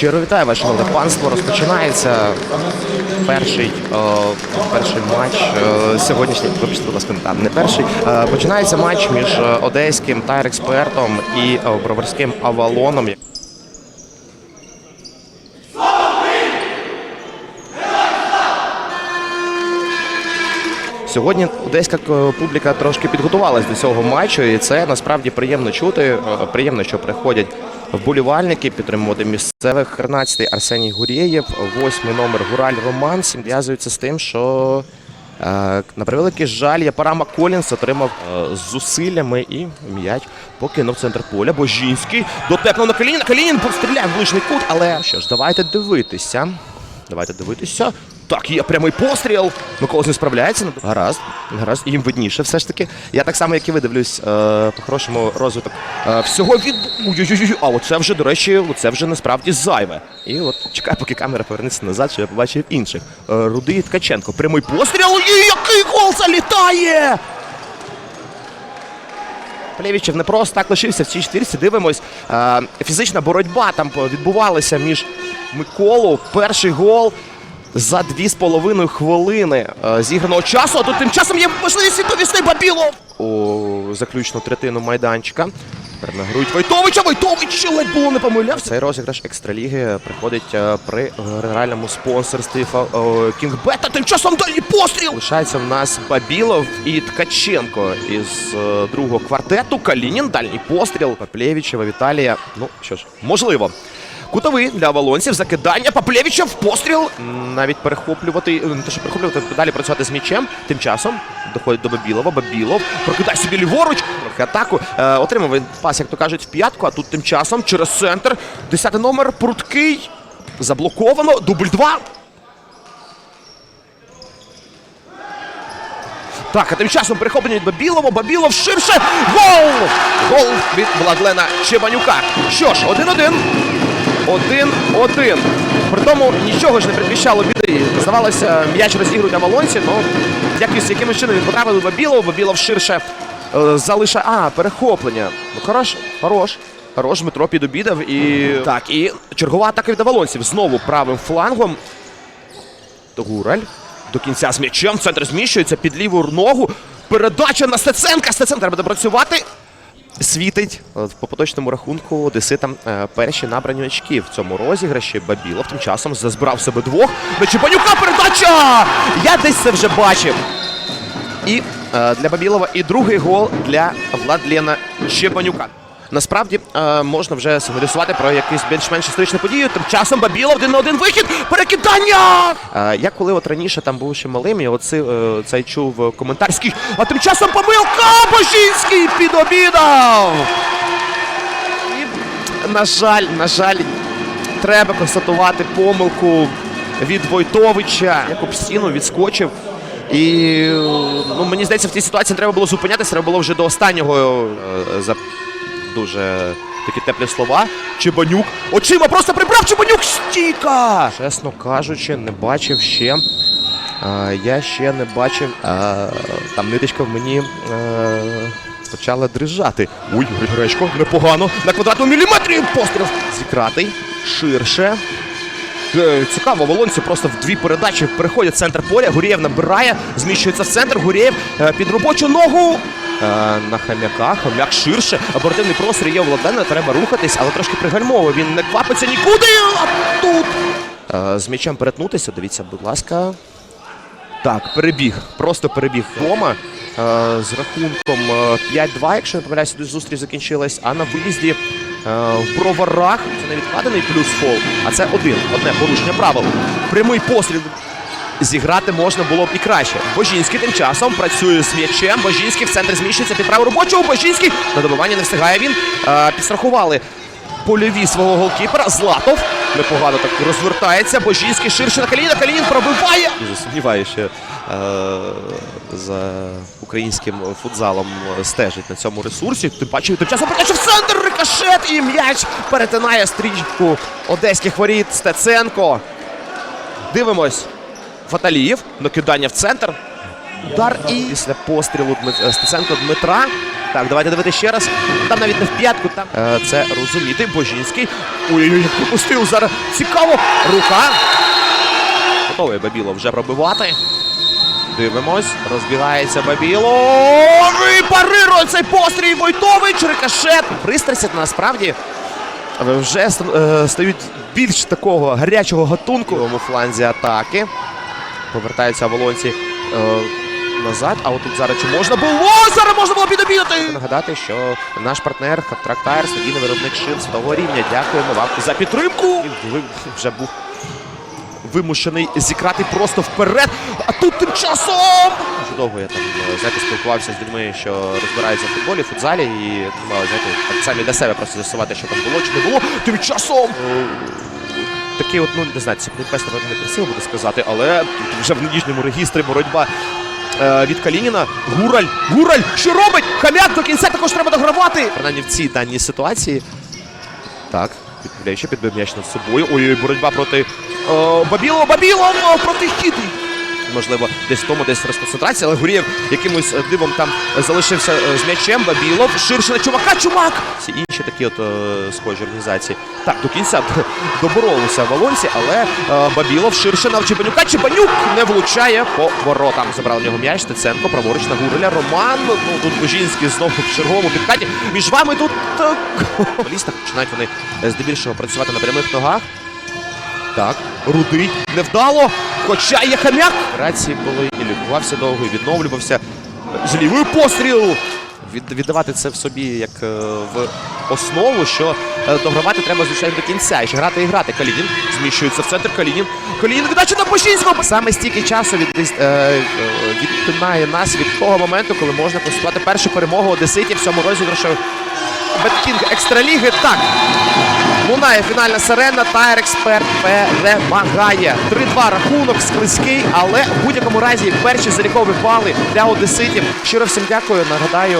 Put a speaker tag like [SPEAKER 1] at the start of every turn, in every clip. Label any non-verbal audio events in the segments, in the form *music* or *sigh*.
[SPEAKER 1] Щиро вітаю ваше молоде панство. Розпочинається перший, е, перший матч е, сьогоднішній. Вибачте, будь ласка, не перший. Е, починається матч між одеським тайр-експертом і е, броварським авалоном. Сьогодні одеська публіка трошки підготувалась до цього матчу, і це насправді приємно чути. Приємно, що приходять вболівальники підтримувати місцевих. 13-й Арсеній Гурєєв, 8-й номер Гураль Роман. Сім з тим, що е, на превеликий жаль Япарама Колінс отримав е, зусиллями і м'яч покинув центр поля. Божінський дотепнув на Калініна. Калінін постріляв в ближній кут. Але що ж, давайте дивитися. Давайте дивитися. Так, є прямий постріл. Микола не справляється. Ну, Гаразд, гаразд, їм видніше все ж таки. Я так само, як і ви дивлюсь, е, по-хорошому розвиток е, всього від. Ой-ой-ой, а оце вже, до речі, це вже насправді зайве. І от чекай, поки камера повернеться назад, що я побачив інших. Е, Рудий Ткаченко. Прямий постріл. І який гол залітає! Плєвічев не просто так лишився в цій четвірці. Дивимось. Е, фізична боротьба там відбувалася між Миколу. Перший гол за дві з половиною хвилини е, зіграного часу. А тут тим часом є можливість відповісти Бабілов. У заключну третину майданчика. Перенагрують Войтовича. Войтович ледь було не помилявся. Цей розіграш екстраліги приходить е, при генеральному спонсорстві Кінгбета. Тим часом дальній постріл. Лишається в нас Бабілов і Ткаченко із е, другого квартету. Калінін, дальній постріл. Паплєвічева, Віталія. Ну що ж, можливо. Кутовий для волонців, закидання Паплєвича в постріл. Навіть перехоплювати, е, не те, що перехоплювати, далі працювати з м'ячем. Тим часом доходить до Бабілова. Бабілов прокидає собі ліворуч, трохи атаку. Е, отримав пас, як то кажуть, в п'ятку, а тут тим часом через центр. Десятий номер Пруткий. Заблоковано. Дубль 2. Так, а тим часом перехоплення від Бабілова. Бабілов ширше. Гол! Гол від Владлена Чебанюка. Що ж, 1-1. 1-1. При тому нічого ж не предвіщало біди. Здавалося, м'яч розігрують на Волонці, але якось якимось чином він потрапив до Бабілова. Бабілов ширше е, залишає. А, перехоплення. Ну, хорош, хорош. Хорош, Дмитро підобідав і. Так, і чергова атака від Авалонців. Знову правим флангом. Гураль. До кінця з м'ячем. Центр зміщується під ліву ногу. Передача на Стеценка. Стеценка треба допрацювати. Світить по поточному рахунку Одеситам е, перші набрані очки в цьому розіграші. Бабілов тим часом зазбрав себе двох. Чепанюка передача! Я десь це вже бачив. І е, для Бабілова і другий гол для Владлена Чебанюка. Насправді е, можна вже сигналізувати про якусь більш-менш історичну подію. Тим часом Бабілов один на один вихід. Перекидання! Е, я коли от раніше там був ще малим, я оце, е, цей чув коментарський. А тим часом помилка! Божінський підобідав! І, на жаль, на жаль, треба констатувати помилку від Войтовича. Як об стіну відскочив. І ну, мені здається, в цій ситуації треба було зупинятися, треба було вже до останнього за дуже такі теплі слова. Чебанюк очима просто прибрав Чебанюк стійка! Чесно кажучи, не бачив ще. А, я ще не бачив. А, там ниточка в мені е, почала дрижати. Ой, Гречко, непогано. На квадратному міліметрі постріл зікратий. Ширше. Е, Цікаво, волонці просто в дві передачі переходять в центр поля. Гурєєв набирає, зміщується в центр. Гурєєв е, під робочу ногу. Е, на хам'яка, хам'як ширше. Оперативний простір є у Владлена, треба рухатись, але трошки пригальмово. Він не квапиться нікуди. А тут. Е, з м'ячем перетнутися. Дивіться, будь ласка. Так, перебіг. Просто перебіг Рома. Е, з рахунком е, 5-2, якщо не помиляюся, зустріч закінчилась. А на виїзді в броварах це не відкладений плюс фол, а це один. Одне порушення правил. Прямий постріл зіграти можна було б і краще. Божінський тим часом працює з м'ячем. Божінський в центр зміщується під праву робочого. Божінський на добивання не встигає він. Е, підстрахували польові свого голкіпера. Златов непогано так розвертається. Божінський ширше на Каліна. Калінін пробиває. Дуже сумніваюся, що е, за українським футзалом стежить на цьому ресурсі. Тим паче, тим часом в центр рикошет і м'яч перетинає стрічку одеських воріт Стеценко. Дивимось. Фаталіїв. Накидання в центр. Удар і після пострілу Стеценко Дмитра Так, давайте дивитися ще раз. Там навіть не в п'ятку, там е, це розуміти. Божінський. Ой-ой-ой, пропустив зараз. Цікаво. Рука. Готовий Бабіло вже пробивати. Дивимось, розбігається Бабіло. І парирує цей пострій Войтович, рикошет. Пристрасті насправді вже е, стають більш такого гарячого гатунку в фланзі атаки. Повертаються волонці е, назад. А отут зараз чи можна було? Зараз можна було підобігати. Нагадати, що наш партнер Трактайр, стадійний виробник шин світового рівня. Дякуємо вам за підтримку. І вже був вимушений зікрати просто вперед. А тут тим часом. Дуже довго я там е, знаєте, спілкувався з людьми, що розбираються в футболі, футзалі, і ну, знаєте, так самі для себе просто з'ясувати, що там було чи не було. Тим часом. Е, Такий от, ну не знаю, це пес, напевно, не красиво буде сказати, але тут вже в нижньому регістрі боротьба е, від Калініна. Гураль! Гураль! Що робить? Хам'як до кінця також треба догравати! Принаймні в цій даній ситуації. Так, підправляючи, підбив м'яч над собою. Ой-ой, боротьба проти е, Бабілова, Бабілова проти Хіти. Можливо, десь тому, десь розконцентрація, але Гурєв якимось е, дивом там залишився е, з м'ячем. Бабілов ширше на чувака, чумак! Всі інші такі от е, схожі організації. Так, до кінця *laughs* доборолися Волонці, але Бабілов ширше на Чебанюка. Чебанюк не влучає по воротам. Забрав нього м'яч. Стеценко, праворуч на Гуреля. Роман. Ну тут Божінський знову в черговому підкаті. Між вами тут е, футболістах починають вони здебільшого працювати на прямих ногах. Так, рудий невдало. Хоча є хам'як. Рації були і лікувався довго, і відновлювався. З лівою постріл. Від, віддавати це в собі як е, в основу, що е, догравати треба, звичайно, до кінця. І ще грати і грати. Калінін зміщується в центр. Калінін. Калінін віддача на Божінського. Саме стільки часу від, е, е, відтинає нас від того моменту, коли можна констатувати першу перемогу Одеситів в цьому розіграшу Беткінг екстраліги. Так, Лунає фінальна сирена, Тайр Експерт перемагає. 3-2 рахунок, склизький, але в будь-якому разі перші залікові бали для одеситів. Щиро всім дякую. Нагадаю,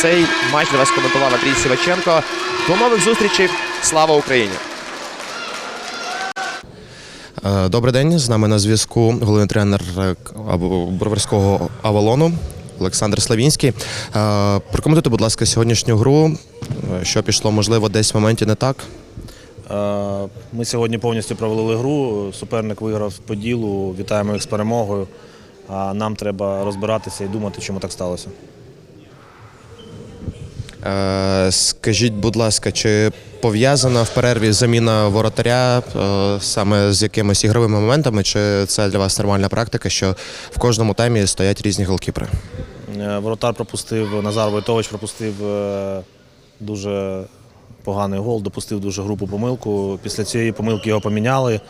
[SPEAKER 1] цей матч для вас коментував Андрій Сіваченко. До нових зустрічей. Слава Україні!
[SPEAKER 2] Е, Добрий день. З нами на зв'язку головний тренер е, Броварського Авалону Олександр Славінський. Е, Прокоментуйте, будь ласка, сьогоднішню гру. Що пішло, можливо, десь в моменті не так.
[SPEAKER 3] Е, Ми сьогодні повністю провалили гру. Суперник виграв по ділу. Вітаємо їх з перемогою. А нам треба розбиратися і думати, чому так сталося.
[SPEAKER 2] Е, Скажіть, будь ласка, чи пов'язана в перерві заміна воротаря е, саме з якимись ігровими моментами, чи це для вас нормальна практика, що в кожному таймі стоять різні голкіпери?
[SPEAKER 3] Воротар пропустив, Назар Войтович пропустив дуже поганий гол, допустив дуже грубу помилку. Після цієї помилки його поміняли.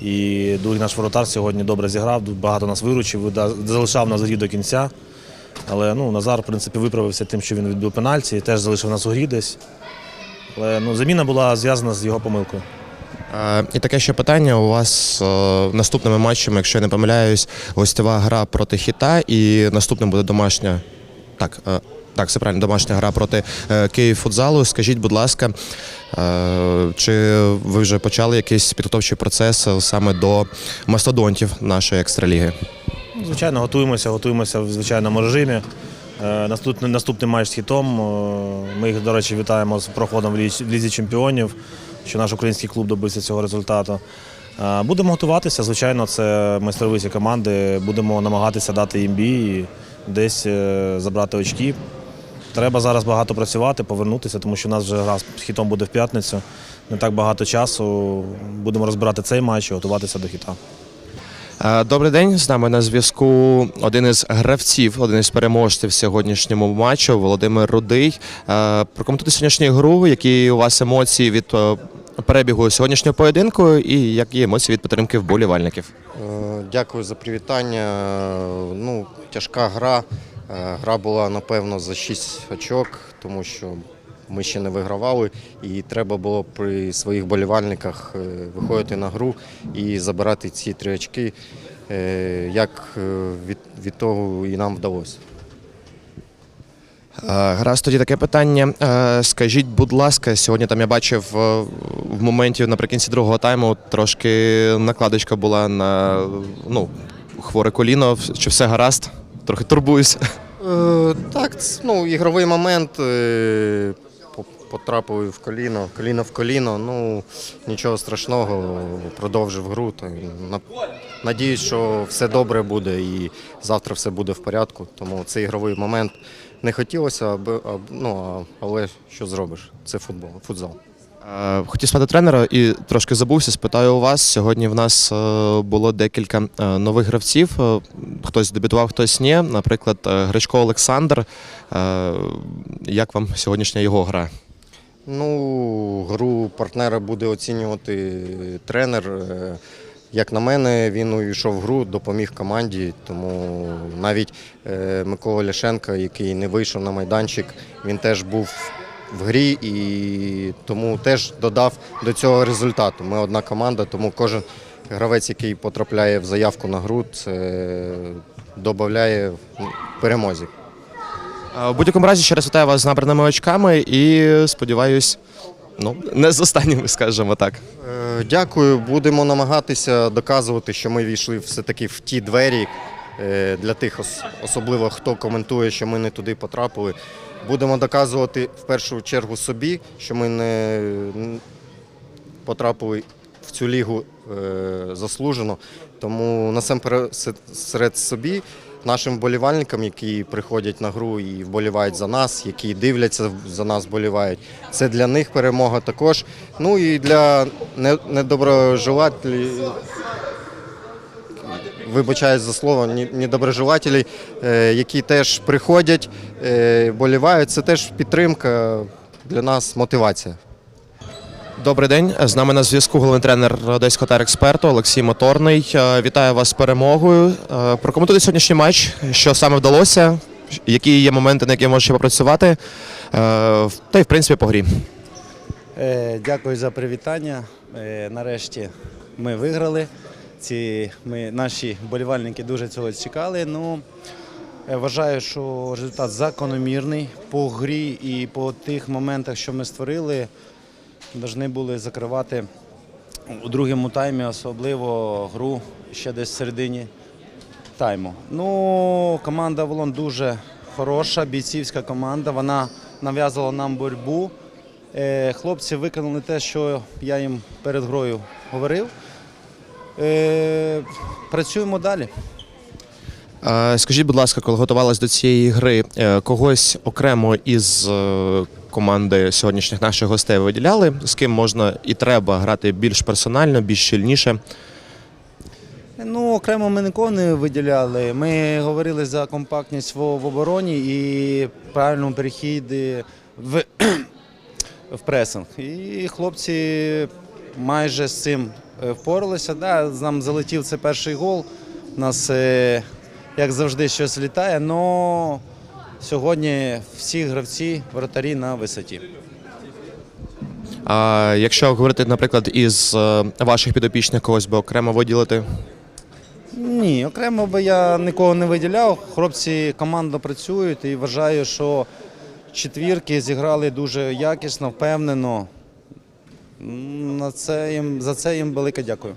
[SPEAKER 3] І другий наш воротар сьогодні добре зіграв, багато нас виручив, залишав нас в грі до кінця. Але ну, Назар, в принципі, виправився тим, що він відбив пенальті, теж залишив нас у грі десь. Але ну, заміна була зв'язана з його помилкою.
[SPEAKER 2] Е, І таке ще питання. У вас е, наступними матчами, якщо я не помиляюсь, гостєва гра проти хіта, і наступним буде домашня. Так, е, так, все правильно, домашня гра проти е, Київ футзалу. Скажіть, будь ласка, е, чи ви вже почали якийсь підготовчий процес е, саме до мастодонтів нашої екстраліги?
[SPEAKER 3] Звичайно, готуємося, готуємося в звичайному режимі. Наступний, наступний матч з хітом. Ми їх, до речі, вітаємо з проходом в Лізі, чемпіонів, що наш український клуб добився цього результату. Будемо готуватися, звичайно, це майстровиці команди. Будемо намагатися дати їм бій і десь забрати очки. Треба зараз багато працювати, повернутися, тому що у нас вже гра з хітом буде в п'ятницю. Не так багато часу. Будемо розбирати цей матч і готуватися до хіта.
[SPEAKER 2] Е, Добрий день. З нами на зв'язку один із гравців, один із переможців сьогоднішньому матчу Володимир Рудий. Е, Прокоментуйте сьогоднішню гру, які у вас емоції від е, перебігу сьогоднішнього поєдинку і які емоції від підтримки вболівальників.
[SPEAKER 4] Дякую за привітання. Ну, тяжка гра. Е, Гра була, напевно, за 6 очок, тому що ми ще не вигравали, і треба було при своїх болівальниках е, виходити на гру і забирати ці три очки. Е, Як від, від того і нам вдалося.
[SPEAKER 2] Гаразд, тоді таке питання. Скажіть, будь ласка, сьогодні там я бачив в моменті наприкінці другого тайму трошки накладочка була на ну, хворе коліно. Чи все гаразд? Трохи турбуюсь.
[SPEAKER 4] Е, Так, ну, ігровий момент. е, по- Потрапили в коліно, коліно в коліно. Ну нічого страшного, продовжив гру. Надіюсь, що все добре буде і завтра все буде в порядку. Тому цей ігровий момент не хотілося, аби, аб- ну, але що зробиш? Це футбол, футзал.
[SPEAKER 1] Е, Хотів спитати тренера і трошки забувся. Спитаю у вас. Сьогодні в нас е, було декілька е, нових гравців. Хтось дебютував, хтось ні. Наприклад, Гречко Олександр. Як вам сьогоднішня його гра?
[SPEAKER 4] Ну, гру партнера буде оцінювати тренер. Як на мене, він увійшов в гру, допоміг команді. Тому навіть Микола Ляшенко, який не вийшов на майданчик, він теж був в грі і тому теж додав до цього результату. Ми одна команда, тому кожен гравець, який потрапляє в заявку на гру, це додає перемозі.
[SPEAKER 1] В будь-якому разі ще раз вітаю вас з набраними очками і сподіваюсь, ну не з останніми, скажімо так.
[SPEAKER 4] Е, Дякую. Будемо намагатися доказувати, що ми війшли все-таки в ті двері. е, Для тих, особливо хто коментує, що ми не туди потрапили. Будемо доказувати в першу чергу собі, що ми не потрапили в цю лігу е, заслужено. Тому насамперед собі, нашим вболівальникам, які приходять на гру і вболівають за нас, які дивляться за нас, вболівають. Це для них перемога також. Ну і для не- недоброжелателів, вибачаюсь за слово, ні- недоброжелателів, е, які теж приходять, е, вболівають. Це теж підтримка для нас, мотивація.
[SPEAKER 1] Добрий день. З нами на зв'язку головний тренер Одеського терексперту Олексій Моторний. Е, Вітаю вас з перемогою. Прокоментуйте сьогоднішній матч, що саме вдалося, які є моменти, на які можна ще попрацювати, та й в принципі по грі.
[SPEAKER 5] Дякую за привітання. Нарешті ми виграли. Ці, ми, наші болівальники дуже цього чекали. Ну, е, вважаю, що результат закономірний по грі і по тих моментах, що ми створили, повинні були закривати у другому таймі, особливо гру ще десь в середині тайму. Ну, команда Волон дуже хороша, бійцівська команда. Вона нав'язала нам боротьбу. Е, Хлопці виконали те, що я їм перед грою говорив. Е, Працюємо далі.
[SPEAKER 1] Е, Скажіть, будь ласка, коли готувалась до цієї гри, е, когось окремо із команди сьогоднішніх наших гостей виділяли, з ким можна і треба грати більш персонально, більш щільніше.
[SPEAKER 5] Ну, окремо ми нікого не виділяли. Ми говорили за компактність в, обороні і правильному перехіді в, *clears throat* в пресинг. І хлопці майже з цим впоралися. Да, нам залетів це перший гол. У нас, е, як завжди, щось літає, але сьогодні всі гравці, вратарі на висоті.
[SPEAKER 1] А якщо говорити, наприклад, із е, ваших підопічних когось би окремо виділити,
[SPEAKER 5] Ні, окремо би я нікого не виділяв. Хлопці командно працюють і вважаю, що четвірки зіграли дуже якісно, впевнено. На це їм, за це їм велике дякую.